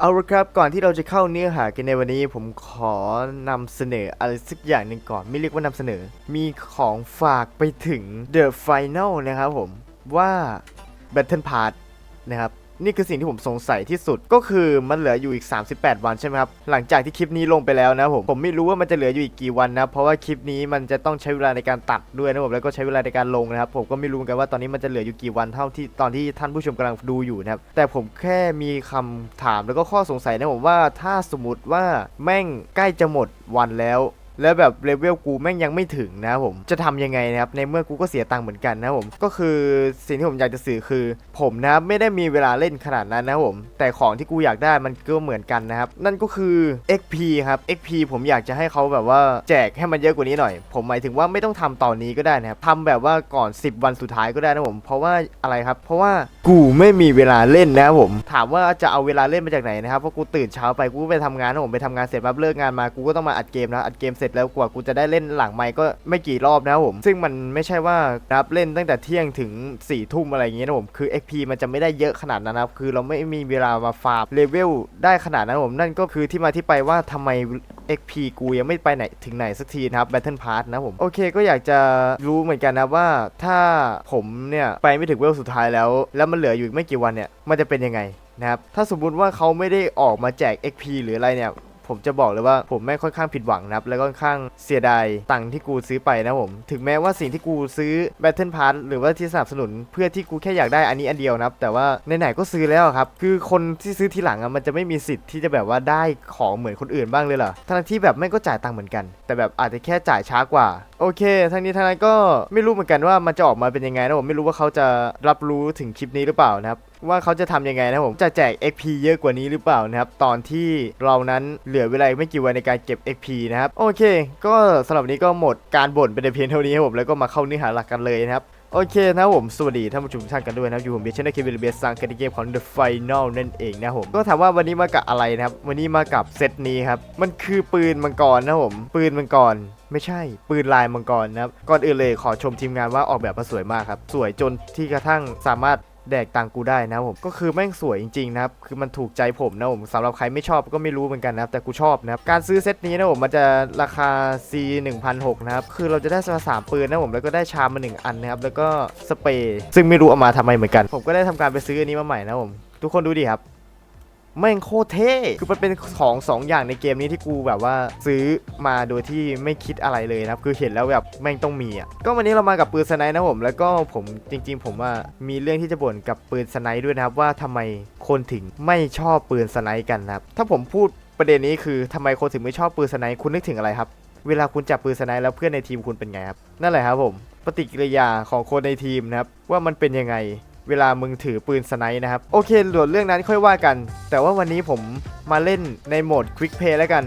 เอาละครับก่อนที่เราจะเข้าเนื้อหากันในวันนี้ ผมขอนำเสนออะไรสักอย่างหนึ่งก่อน ไม่เรียกว่านำเสนอ มีของฝากไปถึง The Final นะครับผม ว่า Battle Pass นะครับ นี่คือสิ่งที่ผมสงสัยที่สุด ก็คือมันเหลืออยู่อีก 38 วันใช่ไหมครับ หลังจากที่คลิปนี้ลงไปแล้วนะผม ผมไม่รู้ว่ามันจะเหลืออยู่อีกกี่วันนะ เพราะว่าคลิปนี้มันจะต้องใช้เวลาในการตัดด้วยนะผม แล้วก็ใช้เวลาในการลงนะครับ ผมก็ไม่รู้เหมือนกันว่าตอนนี้มันจะเหลืออยู่กี่วันเท่าที่ตอนที่ท่านผู้ชมกำลังดูอยู่นะครับ แต่ผมแค่มีคำถามแล้วก็ข้อสงสัยนะผมว่าถ้าสมมติว่าแม่งใกล้จะหมดวันแล้ว แล้วแบบเลเวลกูแม่งยังไม่ถึงนะผมจะทำยังไงนะครับในเมื่อกูก็เสียตังค์เหมือนกันนะผมก็คือสิ่งที่ผมอยากจะสื่อคือ ผมนะไม่ได้มีเวลาเล่นขนาดนั้นนะผมแต่ของที่กูอยากได้มันก็เหมือนกันนะครับนั่นก็คือ XP ครับ XP ผมอยากจะให้เขาแบบว่าแจกให้มันเยอะกว่านี้หน่อย ผมหมายถึงว่าไม่ต้องทำตอนนี้ก็ได้นะครับทำแบบว่าก่อน 10 วันสุดท้ายก็ได้นะผม เพราะว่าอะไรครับ เพราะว่ากูไม่มีเวลาเล่นนะผม ถามว่าจะเอาเวลาเล่นมาจากไหนนะครับเพราะกูตื่นเช้าไปกูไปทำงานนะผมไปทำงานเสร็จปั๊บเลิกงานมากูก็ต้องมาอัดเกมนะอัดเกมเสร็จแล้วกว่ากูจะได้เล่นหลังไมค์ก็ไม่กี่รอบนะครับผม ซึ่งมันไม่ใช่ว่ารับเล่นตั้งแต่เที่ยงถึง4ี่ทุ่มอะไรอย่างเงี้ยนะผม คือ XP มันจะไม่ได้เยอะขนาดนั้นนะครับ คือเราไม่มีเวลามาฟาร์มเลเวลได้ขนาดนั้นผม นั่นก็คือที่มาที่ไปว่าทำไม XP กูยังไม่ไปไหนถึงไหนสักทีนะครับ Battle Pass นะผม โอเคก็อยากจะรู้เหมือนกันนะว่าถ้าผมเนี่ยไปไม่ถึงเวลสุดท้ายแล้ว แล้วมันเหลืออยู่ไม่กี่วันเนี่ยมันจะเป็นยังไงนะครับถ้าสมมุติว่าเขาไม่ได้ออกมาแจก XP หรืออะไรเนี่ย ผมจะบอกเลยว่าผมแม่ค่อนข้างผิดหวังนะครับ แล้วก็ค่อนข้างเสียดายตังค์ที่กูซื้อไปนะผม ถึงแม้ว่าสิ่งที่กูซื้อ Battle Pass หรือว่าที่สนับสนุนเพื่อที่กูแค่อยากได้อันนี้อันเดียวนะครับ แต่ว่าไหนๆก็ซื้อแล้วครับ คือคนที่ซื้อทีหลังอะมันจะไม่มีสิทธิ์ที่จะแบบว่าได้ของเหมือนคนอื่นบ้างเลยเหรอทั้งที่แบบแม่ก็จ่ายตังค์เหมือนกัน แต่แบบอาจจะแค่จ่ายช้ากว่า โอเค ทั้งนี้ทั้งนั้นก็ไม่รู้เหมือนกันว่ามันจะออกมาเป็นยังไงนะผมไม่รู้ว่าเขาจะรับรู้ถึงคลิปนี้หรือเปล่านะครับว่าเขาจะทำยังไงนะผมจะแจก XP เยอะกว่านี้หรือเปล่านะครับตอนที่เรานั้นเหลือเวลาไม่กี่วันในการเก็บ XP นะครับโอเค ก็สำหรับนี้ก็หมดการบ่นไปในเพียงเท่านี้ครับผมแล้วก็มาเข้าเนื้อหาหลักกันเลยนะครับโอเคนะผม สวัสดีท่านผู้ชมทุกท่านกันด้วยนะครับ อยู่ผมเบสชนเควิลเบสซังกันในเกมของ The Final นั่นเองนะผม ก็ถามว่าวันนี้มากับอะไรนะครับ วันนี้มากับเซตนี้ครับ มันคือปืนมังกรนะผม ปืนมังกรไม่ใช่ ปืนลายมังกรนะครับ ก่อนอื่นเลยขอชมทีมงานว่าออกแบบมาสวยมากครับ สวยจนที่กระทั่งสามารถ แดกตังกูได้นะผมก็คือแม่งสวยจริงๆนะครับคือมันถูกใจผมนะผมสำหรับใครไม่ชอบก็ไม่รู้เหมือนกันนะครับแต่กูชอบนะครับการซื้อเซตนี้นะผมมันจะราคา C 1,600นะครับคือเราจะได้มาสามปืนนะผมแล้วก็ได้ชามมาหนึ่งอันนะครับแล้วก็สเปรย์ซึ่งไม่รู้เอามาทำไมเหมือนกัน ผมก็ได้ทำการไปซื้ออันนี้มาใหม่นะผมทุกคนดูดิครับ แม่งโคตรเท่คือมันเป็นของสองอย่างในเกมนี้ที่กูแบบว่าซื้อมาโดยที่ไม่คิดอะไรเลยนะครับ คือเห็นแล้วแบบแม่งต้องมีอะก็วันนี้เรามากับปืนสไนด์นะผม แล้วก็ผมจริง ๆ ผมว่ามีเรื่องที่จะบ่นกับปืนสไนด์ด้วยนะครับว่าทำไมคนถึงไม่ชอบปืนสไนด์กันนะครับถ้าผมพูดประเด็นนี้คือทำไมคนถึงไม่ชอบปืนสไนด์คุณนึกถึงอะไรครับเวลาคุณจับปืนสไนด์แล้วเพื่อนในทีมคุณเป็นไงครับ นั่นแหละครับผม ปฏิกิริยาของคนในทีมนะครับ ว่ามันเป็นยังไง เวลามึงถือปืนสไนป์นะครับ โอเคส่วนเรื่องนั้นค่อยว่ากัน แต่ว่าวันนี้ผมมาเล่นในโหมด Quick Play แล้วกัน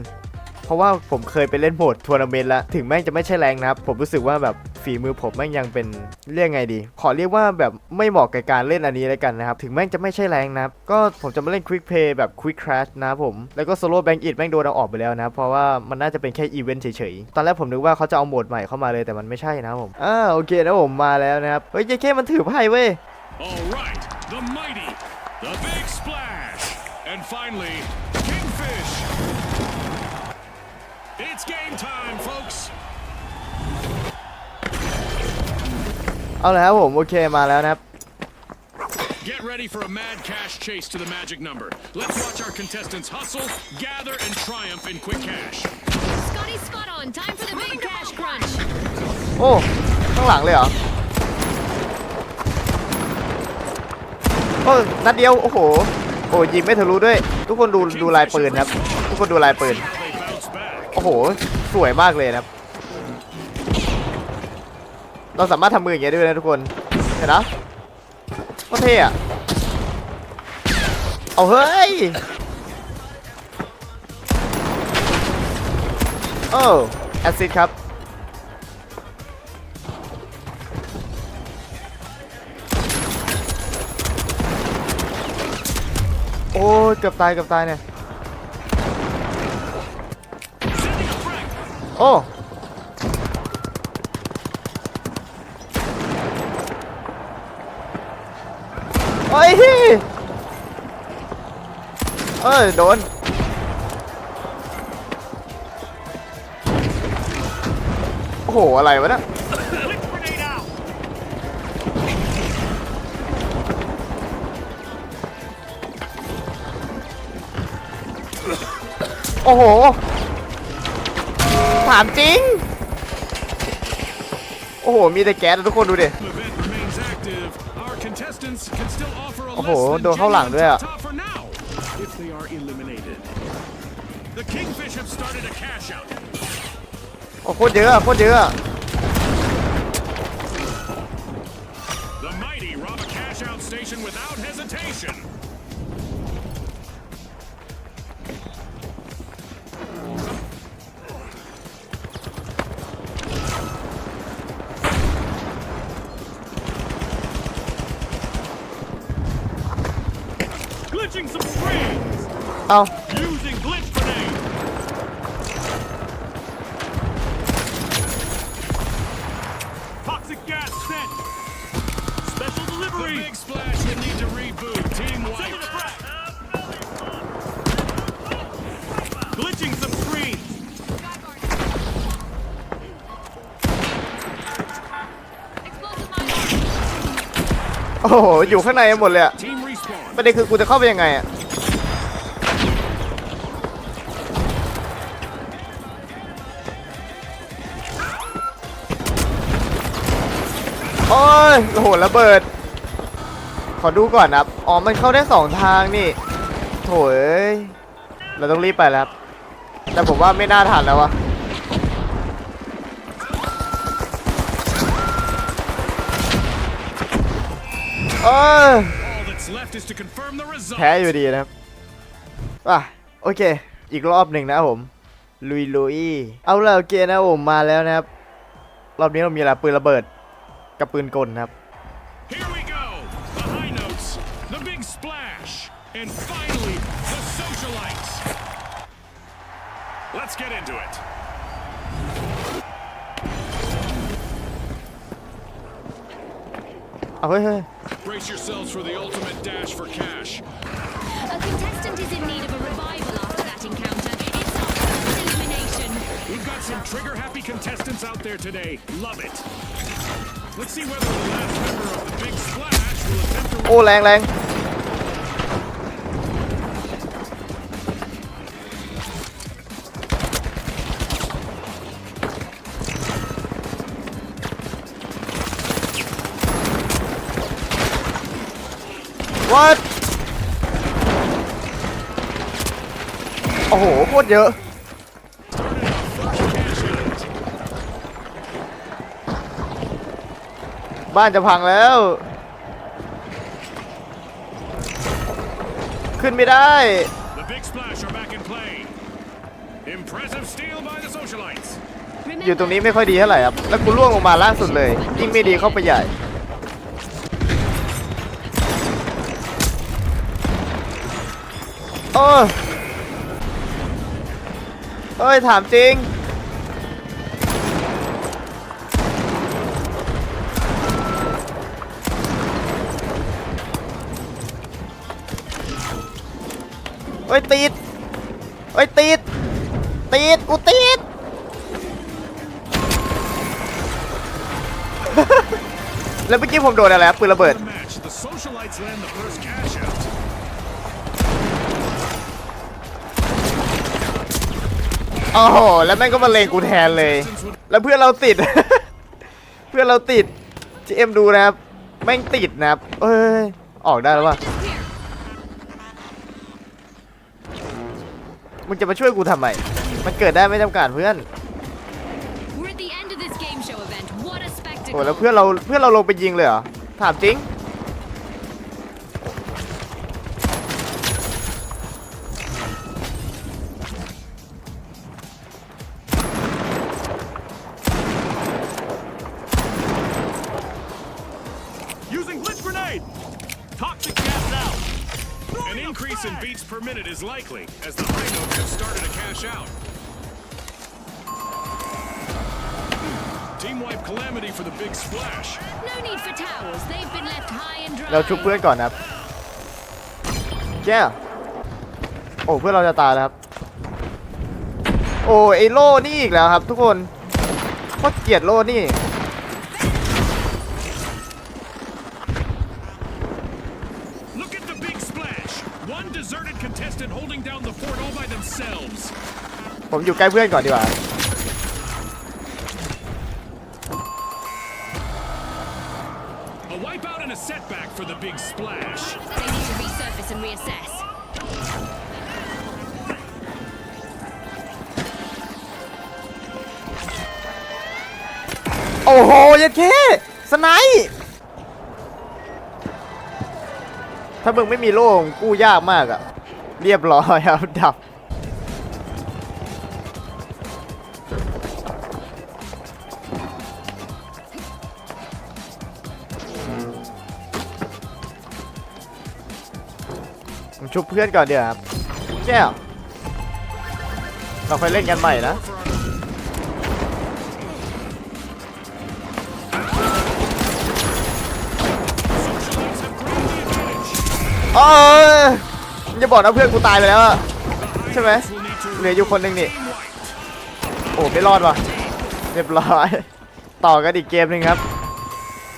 เพราะว่าผมเคยไปเล่นโหมดทัวร์นาเมนต์แล้วถึงแม่งจะไม่ใช่แรงนะครับ ผมรู้สึกว่าแบบฝีมือผมแม่งยังเป็นเรียกไงดี ขอเรียกว่าแบบไม่เหมาะกับการเล่นอันนี้แล้วกันนะครับ ถึงแม่งจะไม่ใช่แรงนะครับ ก็ผมจะมาเล่น Quick Play แบบ Quick Crash นะครับผม แล้วก็ Solo Bank It แม่งโดนเอาออกไปแล้วนะ เพราะว่ามันน่าจะเป็นแค่อีเวนต์เฉยๆ ตอนแรกผมนึกว่าเขาจะเอาโหมดใหม่เข้ามาเลยแต่มันไม่ใช่นะครับผม อ่าโอเคนะผมมาแล้วนะครับ เฮ้ยเจ๊แค่มันถือไพ่เว้ย All right, the mighty, the big splash, and finally, Kingfish. It's game time, folks. เอาละครับผมโอเคมาแล้วนะครับ Get ready for a mad cash chase to the magic number. Let's watch our contestants hustle, gather, and triumph in quick cash. Scotty spot on. Time for the big cash crunch. โอ้ ข้างหลังเลยเหรอ โอ้นัดเดียวโอ้โหโอ้ยิงไม่ทะลุด้วย ทุกคนดูดูลายปืนครับ ทุกคนดูลายปืนโอ้โหสวยมากเลยครับ เราสามารถทำมืออย่างเงี้ยด้วยนะทุกคนเห็นนะก็เท่อะเอาเฮ้ยโอ้แอซิดครับ โอ้เกือบตายเกือบตายเนี่ย โอ้ โอ้ยเอ้ย โดน โอ้โห อะไรวะเนะ โอ้โห ถามจริง โอ้โห มีแต่แก๊สนะทุกคนดูดิ The event remains active. Our contestants can still offer a โอ้โห less than โดนเข้าหลังด้วยอะ genuine top for now, if they are eliminated. The Kingfish have started a cash out. โอ้โคตรเยอะอะโคตรเยอะ Glitching some screens เอา using glitch grenade. Toxic gas sent. Special delivery. The big splash will need to reboot. Team white. Glitching some screens. Explosive mine. โอ้โห อยู่ข้างในหมดเลยอะ Team respawn. ประเด็นคือกูจะเข้าไปยังไงอะโอ้ยโอ้โหระเบิด ขอดูก่อนนะครับ อ๋อ มันเข้าได้สองทางนี่ โถยเราต้องรีบไปแล้วครับ แต่ผมว่าไม่น่าทันแล้ววะเออ แพ้อยู่ดีนะครับอะโอเค อีกรอบหนึ่งนะครับผมลุยลุยเอาละโอเคนะครับผมมาแล้วนะครับ รอบนี้เรามีอะไรปืนระเบิดกับปืนกลนะครับ Here we go. The high notes, the big splash, and finally, the socialites. Let's get into it. เอาเฮ้ยเฮ้ย Brace yourselves for the ultimate dash for cash. A contestant is in need of a revival after that encounter. It's our first elimination. We've got some trigger happy contestants out there today. Love it. Let's see whether the last member of the big splash will attempt to โอ้แรงแรง วัดโอ้โหโคตรเยอะ cash out. บ้านจะพังแล้ว ขึ้นไม่ได้ The big splash are back in play. Impressive steal by the socialites. อยู่ตรงนี้ไม่ค่อยดีเท่าไหร่ครับ แล้วกูล่วงลงมาล่าสุดเลย ยิ่งไม่ดีเข้าไปใหญ่ โอ้ยเอ้ย ถามจริงเฮ้ย ติดเฮ้ย ติด ติด กูติด แล้วเมื่อกี้ผมโดนอะไรปืนระเบิด โอ้โห แล้วแม่งก็มาเลงกูแทนเลย แล้วเพื่อนเราติด เพื่อนเราติด GM ดูนะครับ แม่งติดนะครับ เอ้ย ออกได้แล้ววะมึงจะมาช่วยกูทำไม มันเกิดได้ไม่จำกัดเพื่อน We're at the end of this game show event. What a โอ้ spectacle. แล้วเพื่อนเราเพื่อนเราลงไปยิงเลยเหรอ ถามจริง likely as the high notes have started to cash out. Team wipe calamity for the big splash. No need for towels. They've been left high and dry. เราชุบเพื่อนก่อนนะครับแก้วอ้เพื่อนเราจะตายแล้วครับ โอ้ไอโล่นี่อีกแล้วครับ ทุกคนโคตรเกลียดโล่นี่ One deserted contestant holding down the fort all by themselves. ผมอยู่ใกล้เพื่อนก่อนดีกว่า A wipeout and a setback for the big splash. They need to resurface and reassess. โอ้โหยัดเคสไนป์ ถ้ามึงไม่มีโล่งกู้ยากมากอะเรียบร้อยครับดับ ผมชุบเพื่อนก่อนเดี๋ยวครับแก้วเราค่อยเล่นกันใหม่นะ เอออย่าบอกนะเพื่อนกูตายไปแล้วอะใช่ไหมเหลืออยู่คนหนึ่งนี่ โอ้ไม่รอดว่ะเรียบร้อย ต่อกันอีกเกมหนึ่งครับ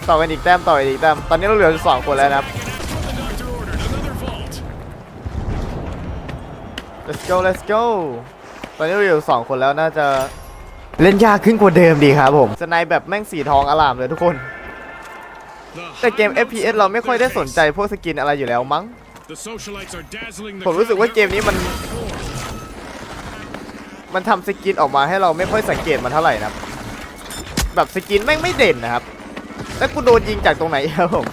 ต่อกันอีกแต้มต่ออีกแต้ม ตอนนี้เราเหลือสองคนแล้วนะครับ Let's go let's go ตอนนี้เราเหลือสองคนแล้วน่าจะเล่นยากขึ้นกว่าเดิมดีครับผม สไนป์แบบแม่งสีทองอลามเลยทุกคน แต่เกม high note FPS has เราไม่ค่อยได้สนใจ their พวกสกินอะไรอยู่แล้วมั้ง face. The socialites are dazzling the ผมรู้สึกว่า crowd เกมนี้มัน มันทำสกินออกมาให้เราไม่ค่อยสังเกตมันเท่าไหร่นะครับแบบสกินแม่งไม่เด่นนะครับ แล้วกูโดนยิงจากตรงไหนครับผม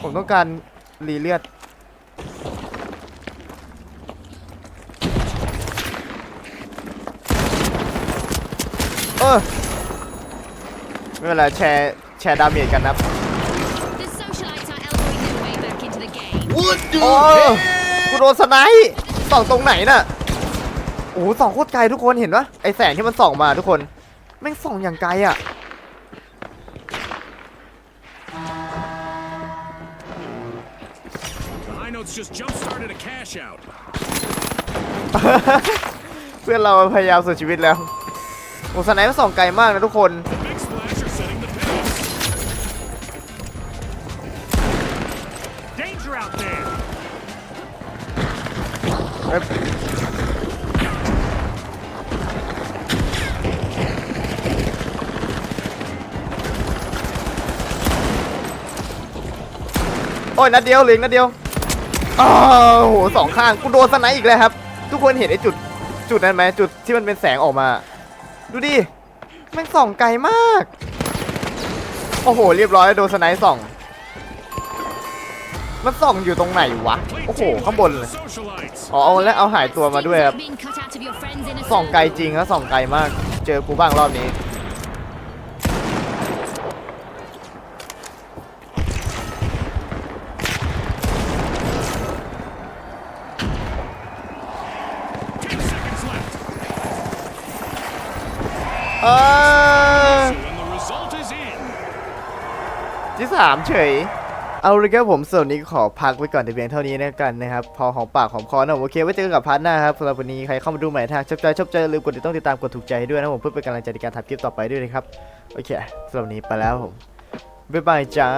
ผมต้องการรีเลือด ออไม่เป็นไรแชร์แชร์ดาเมจกันนะครับ The socialites are elbowing their way back into the game. โอ้กูโดนสไนป์ส่องตรงไหนน่ะโอ้โหส่องโคตรไกลทุกคนเห็นปะไอแสงที่มันส่องมาทุกคนแม่งส่องอย่างไกลอะ The high notes just jump started a cash out. เพื่อนเราพยายามสุดชีวิตแล้ว โอ้สไนป์มันส่องไกลมากนะทุกคนโอ้ยนัดเดียวเหลืออกนัดเดียวโอ้โหสองข้างกูโดนสไนป์อีกแล้วครับ ทุกคนเห็นไอ้จุดจุดนั้นไหมจุดที่มันเป็นแสงออกมา ดูดิแม่งส่องไกลมาก โอ้โห เรียบร้อยโดนสไนซ์ส่อง มันส่องอยู่ตรงไหนวะ โอ้โห ข้างบนเลย อ๋อเอาแล้วเอาหายตัวมาด้วยครับ ส่องไกลจริงครับส่องไกลมาก เจอกูบ้างรอบนี้ Ten seconds left. เออ So when the result is in, ที่สามเฉย เอาเลยครับผมส่วนนี้ขอพักไว้ก่อนแต่เพียงเท่านี้นะกันนะครับพอของปากของคอนะผมโอเคไว้เจอกันกับพาร์ทหน้าครับสำหรับวันนี้ใครเข้ามาดูใหม่ทางชอบใจชอบใจลืมกดติดต้องติดตามกดถูกใจด้วยนะผมเพื่อเป็นกำลังใจในการทำคลิปต่อไปด้วยนะครับโอเคสำหรับวันนี้ไปแล้วผมบ๊ายบายจ้า